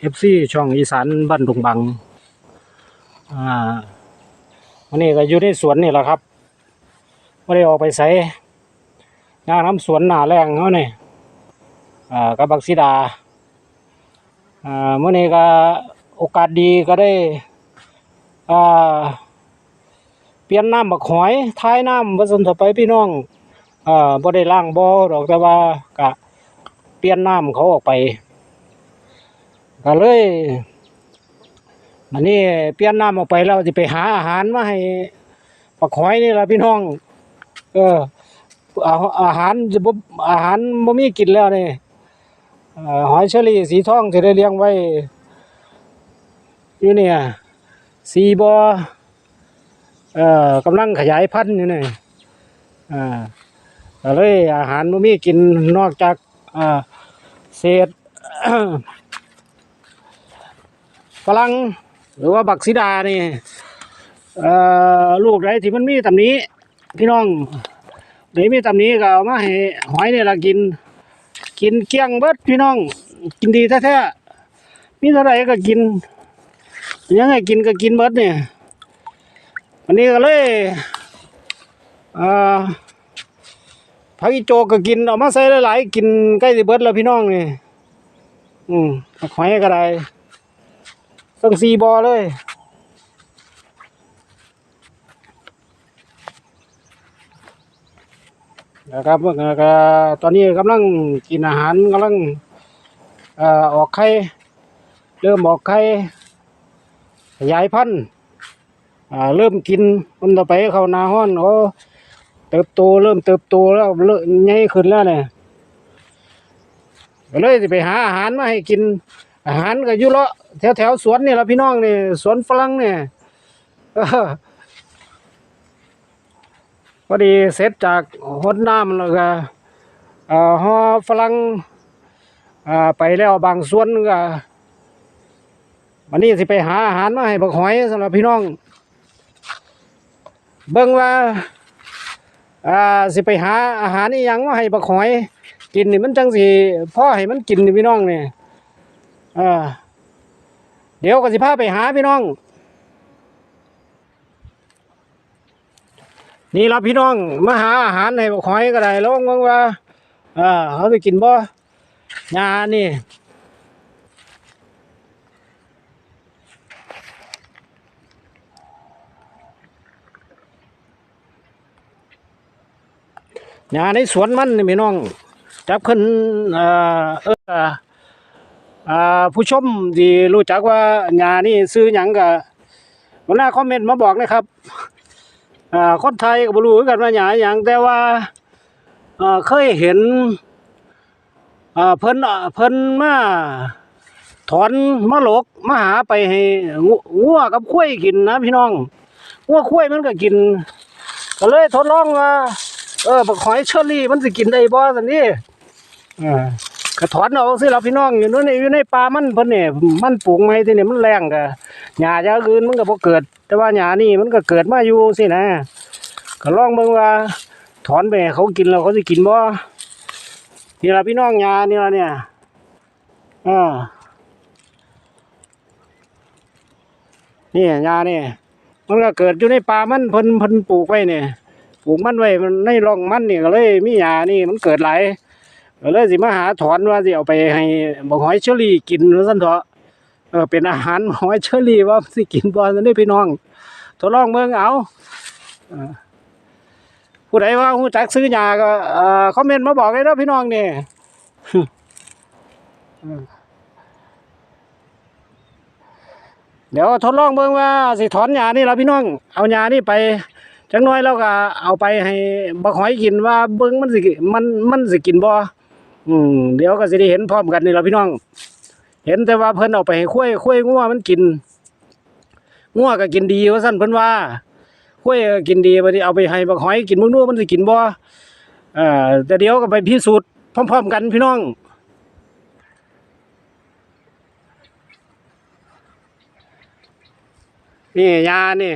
เอฟซีช่องอีสานบ้านดงบัง อ่าวันนี้ก็อยู่ในสวนนี่แหละครับไม่ได้ออกไปใส่งานน้ำสวนหนาแรงเขาเนี่ยอ่ากับบักซิดา อ่าเมื่อนี้ก็โอกาสดีก็ได้ อ่า เปลี่ยนน้ำบักหอย ท้ายน้ำผสมต่อไปพี่น้อง อ่าบ่ได้ล้างบ่อดอกแต่ว่าก็เปลี่ยนน้ำเขาออกไป ก็เลยอันนี้เปลี่ยนน้ำออกไปแล้วจะไปหาอาหารมาให้ปักหอยนี่ละพี่น้อง เอออาอาหารจะบอาหารบ่มีกินแล้วนี่หอยเชอรี่สีทองจะได้เลี้ยงไว้ อยู่เนี่ยสีบอเอ่อกำลังขยายพันธุ์อยู่นี่อ่าก็เลยอาหารบ่มีกินนอกจากอ่าเศษ ฝรั่งหรือว่าบักซิดานี่เอ่อลูกไรที่มันมีตำหนี้ พี่น้องเดี๋ยวมีตำหนี้ก็เอามาให้หอยเนี่ยละกิน กินเกี้ยงเบิดพี่น้อง กินดีแท้ๆมีเท่าไหร่ก็กิน ยังไงกินก็กินเบิดเนี่ยวันนี้ก็เลยเอ่อผักอีโจกก็กินเอามาใส่หลายๆกินใกล้สิเบิดแล้วพี่น้องนี่อืมหอยก็ได้ ต้องซีบอเลย นะครับตอนนี้กำลังกินอาหารกำลังอออกไข่เริ่มออกไข่ขยายพันธุ์อ่าเริ่มกินมันต่อไปเขานาห้อนโอ้เติบโตเริ่มเติบโตแล้วเริ่มใหญ่ขึ้นแล้วเนี่ยก็เลยจะไปหาอาหารมาให้กิน อาหารก็อยู่เลาะแถวแถวสวนนี่ละพี่น้องนี่สวนฝรั่งเนี่ยพอดีเสร็จจากหดน้ำแล้วก็เอ่อห่อฝรั่งไปแล้วบางส่วนก็วันนี้สิไปหาอาหารมาให้บักหอยสำหรับพี่น้อง เบิ่งว่าอ่าสิไปหาอาหารนี่ยังมาให้บักหอย กินนี่มันจังสิพ่อให้มันกินนี่พี่น้องเนี่ย อ่าเดี๋ยวก็สิพาไปหาพี่น้อง นี่เราพี่น้องมาหาอาหารให้บักหอยก็ได้แล้วงว่าอ่าเขาไปกินบ่ยานี่ยาในสวนมันนี่พี่น้องจับขึ้นเออเออ ผู้ชมที่รู้จักว่าหญ้านี่ซื้อหยังก็วันหน้าคอมเมนต์มาบอกนะครับคนไทยก็บ่รู้กันว่าหญ้าหยังแต่ว่าเคยเห็นเพิ่นเพิ่นมาถอนมาหลกมาหาไปให้งัวกับข้วยกินนะพี่น้องงัวข้วยมันก็กิน ก็เลยทดลองว่าเออบักหอยเชอรี่มันสิกินได้บ่ซั่นนี่อ่า กระถอนเอาสิเราพี่น้องอยู่นู่นนี่อยู่ในป่ามันเพิ่นนี่ยมันปลูกไม้ที่นี่ยมันแรงกะหญ้าอย่างอื่นมันก็บ่เกิด แต่ว่าหญ้านี่มันก็เกิดมาอยู่สินะก็ลองเบิ่งว่า ถอนไปเขากินแล้วเขาสิกินบ่นี่ล่ะพี่น้องหญ้านี่ล่ะเนี่ยอ่านี่หญ้านี่มันก็เกิดอยู่ในป่ามันเพิ่นเพิ่นปลูกไว้เนี่ยปลูกมันไว้มันในร่องมันเนี่ก็เลยมีหญ้านี่มันเกิดหลาย ก็เลยสิมาหาถอนว่าสิเอาไปให้บักหอยเชอรี่กินว่าซั่นเถอะเออเป็นอาหารหอยเชอรี่ว่าสิกินบ่ซั่นนี่พี่น้องทดลองเบิ่งเอาผู้ใดว่าฮู้จักซื้อยาก็เอ่อคอมเมนต์มาบอกเลยเด้อพี่น้องนี่เออเดี๋ยวทดลองเบิ่งว่าสิถอนยานี่ล่ะพี่น้อง เอายานี่ไปจักหน่อยแล้วก็เอาไปให้บักหอยกินว่าเบิ่งมันสิมันมันสิกินบ่ อืมเดี๋ยวก็สิได้เห็นพร้อมกันนี่ละพี่น้อง เห็นแต่ว่าเพิ่นเอาไปให้คุ้ยคุ้ยงัวมันกินงัวก็กินดีว่าซั่นเพิ่นว่าคุ้ยกินดีบัดนี้เอาไปให้บักหอยกินมึงดูมันสิกินบ่เอ่อแต่เดี๋ยวก็ไปพิสูจน์พร้อม ๆ กันพี่น้องนี่ยานี่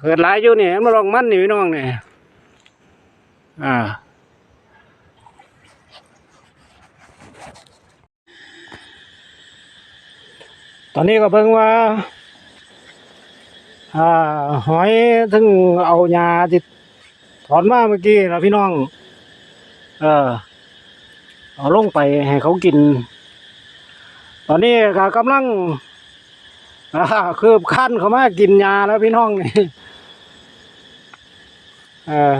เกิดหลายอยู่นี่มาลองมันนี่พี่น้องนี่อ่า ตอนนี้ก็เบิ่งว่าหอยถึงเอายาที่ถอนมาเมื่อกี้นะพี่น้อง เออเอาลงไปให้เขากิน ตอนนี้ก็กำลังคืบขั้นเขามากินยาแล้วพี่น้องนี่เออ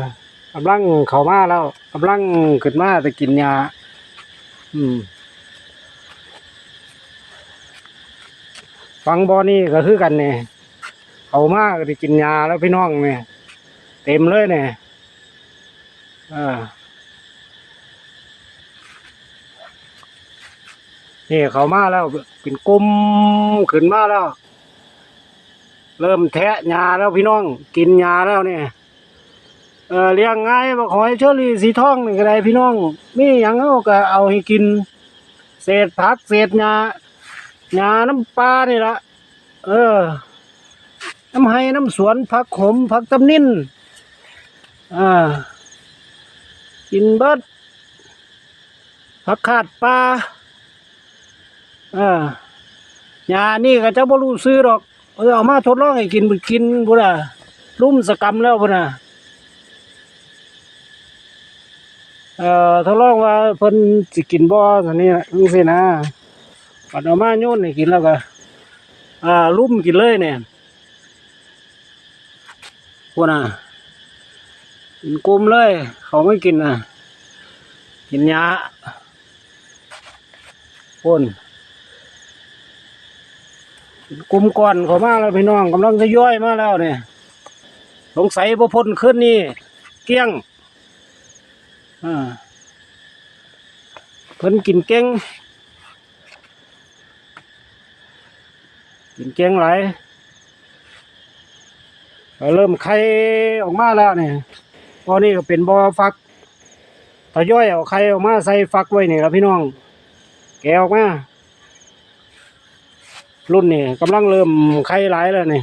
กำลังเขามาแล้วกำลังขึ้นมาจะกินยา อืม ฟังบอนี่ก็คือกันเนี่ยเขามาก็ได้กินยาแล้วพี่น้องเนี่ยเต็มเลยเนี่ยอ่านี่เขามาแล้วเป็นกลุ่มขึ้นมาแล้ว เริ่มแทะยาแล้วพี่น้อง กินยาแล้วเนี่ยเออเลี้ยงง่ายบอกหอยเชอรี่สีทองนี่ก็ได้พี่น้องมีอย่างเอาก็เอาให้กิน เศษผักเศษหญ้า หญ้าน้ำปลานี่ละเออ น้ำไห้น้ำสวนผักขมผักตำนินอ่ากินเบิดผักขาดปลาอ่าหญ้านี่ก็จะบ่รู้ซื้อหรอกเออเอามาทดลองให้กินกินบุน่ะลุ่มสกรรมแล้วบุน่ะเอ่อทดลองว่าเพิ่นสิกินบ่ซั่นนี่จังซี่นะ ปัดเอามาโยนให้กินแล้วก็อ่าลุ่มกินเลยเนี่ยพวกน่ะกินกุมเลย เขาไม่กินนะกินยาพ่นกลุ่มก่อนเขามาแล้วพี่น้องกำลังจะย่อยมาแล้วเนี่ยสงสัยบ่พ้นขึ้นนี่ เกลี้ยงอ่าเพิ่นกินเก่งกิน เก่งไหลเริ่มไข่ออกมาแล้วเนี่ยพอนี่ก็เป็นบ่อฟักทย่อยเอาไข่ออกมาใส่ฟักไว้นี่ครับพี่น้อง แกออกมา รุ่นนี่กำลังเริ่มไข่หลายแล้วนี่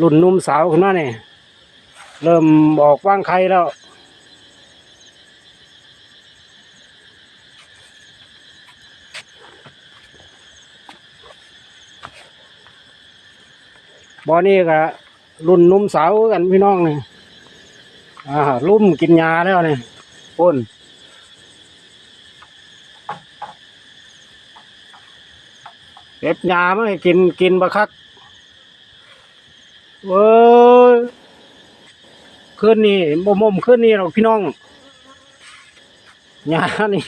รุ่นนุ่มสาวขึ้นมาเนี่ยเริ่มออกว่างไข่แล้ว บอนี่ก็รุ่นนุ่มสาวกันพี่น้องเนี่ยอ่าลุ่มกินยาแล้วเนี่ยพ่นเก็บยาไมาให้กินกินบะคักเว้ยคืนนี้บ่มมคืนนี้หรอกพี่น้องยานี่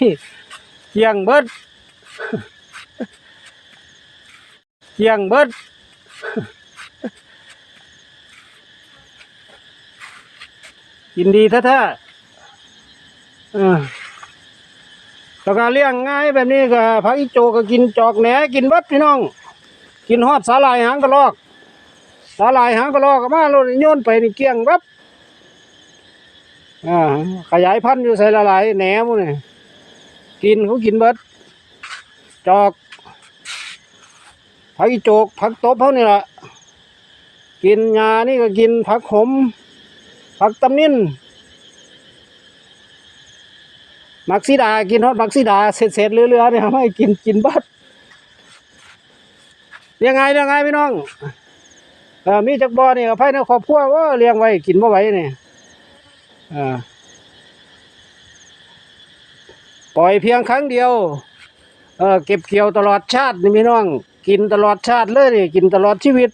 เที่ยงเบิดเที่ยงเบิด กินดีแท้ๆเออแล้วก็เลี้ยงง่ายแบบนี้ก็พักอีโจก็กินจอกแหนกินเบิดพี่น้อง กินฮอดสาลายหางกระลอก สาลายหางกระลอกก็มาโลดโยนไปนี่เกี้ยงวับอ่าขยายพันธุ์อยู่ใส่ละลายแหนมนี่กินเขากินเบิดจอกผักอีโจกผักตบเขานี่แหละกินยานี่ก็กินผักขม ผักตำนินมักซีดา กินฮอดมักซีดาเศษๆเรือๆเนี่ยไม่กินกินเบิดยังไงยังไงพี่น้องเออมีจักบ่อนี่ก็ภายในครอบครัวว่าเลี้ยงไว้กินบ่ไหวนี่อ่าปล่อยเพียงครั้งเดียว เออเก็บเกี่ยวตลอดชาตินี่พี่น้อง กินตลอดชาติเลยนี่กินตลอดชีวิต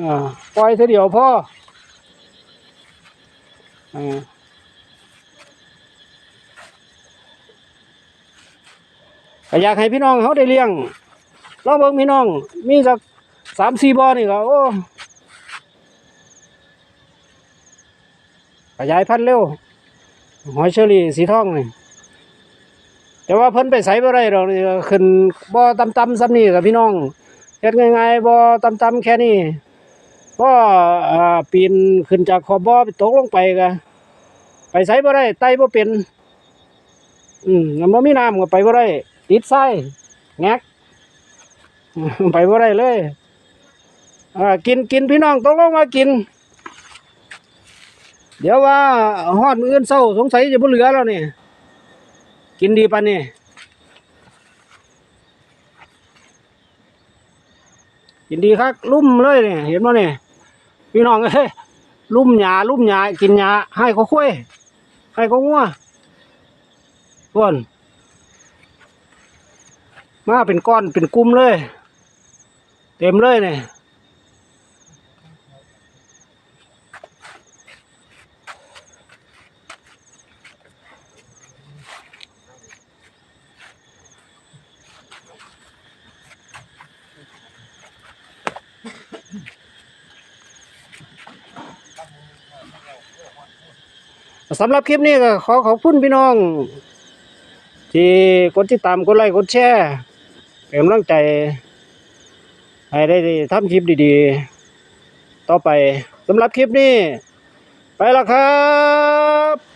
อ่าปล่อยเท่าเดียวพ่อ อ่าก็อยากให้พี่น้องเขาได้เลี้ยงลองเบิ่งพี่น้อง มีสักสามสี่บ่อนี่ก็โอ้ขยายพันธุ์เร็ว หอยเชอรี่สีทองนี่แต่ว่าเพิ่นไปใส่บ่ได้ดอกนี่ขึ้นบ่อต่ำๆซ้ำนี่กับพี่น้องเฮ็ดง่ายๆบ่อต่ำๆแค่นี้ ก็อ่าปีนขึ้นจากขอบบ่อไปตกลงไปก็ไปใส่บ่ได้ไต่บ่เป็น อืมมันบ่มีน้ำก็ไปบ่ได้ ติดไส้แงกไปบ่ได้เลยอ่ากินกินพี่น้องตกลงมากิน เดี๋ยวว่าฮอดมืออื่นเช้าสงสัยจะบ่เหลือแล้วนี่ กินดีปานนี่ กินดีครับลุ่มเลยนี่เห็นไหมเนี่ยพี่น้องเอ้ยลุ่มหยาลุ่มหยากินหยาให้เขาคุ้ยให้เขางัวส่วนมาเป็นก้อนเป็นกลุ่มเลย เต็มเลยเนี่ย สำหรับคลิปนี้ก็ขอขอบคุณพี่น้อง ที่กดติดตามกดไลค์กดแชร์เป็นกำลังใจ ให้ได้ทำคลิปดีๆ ต่อไปสำหรับคลิปนี้ ไปแล้วครับ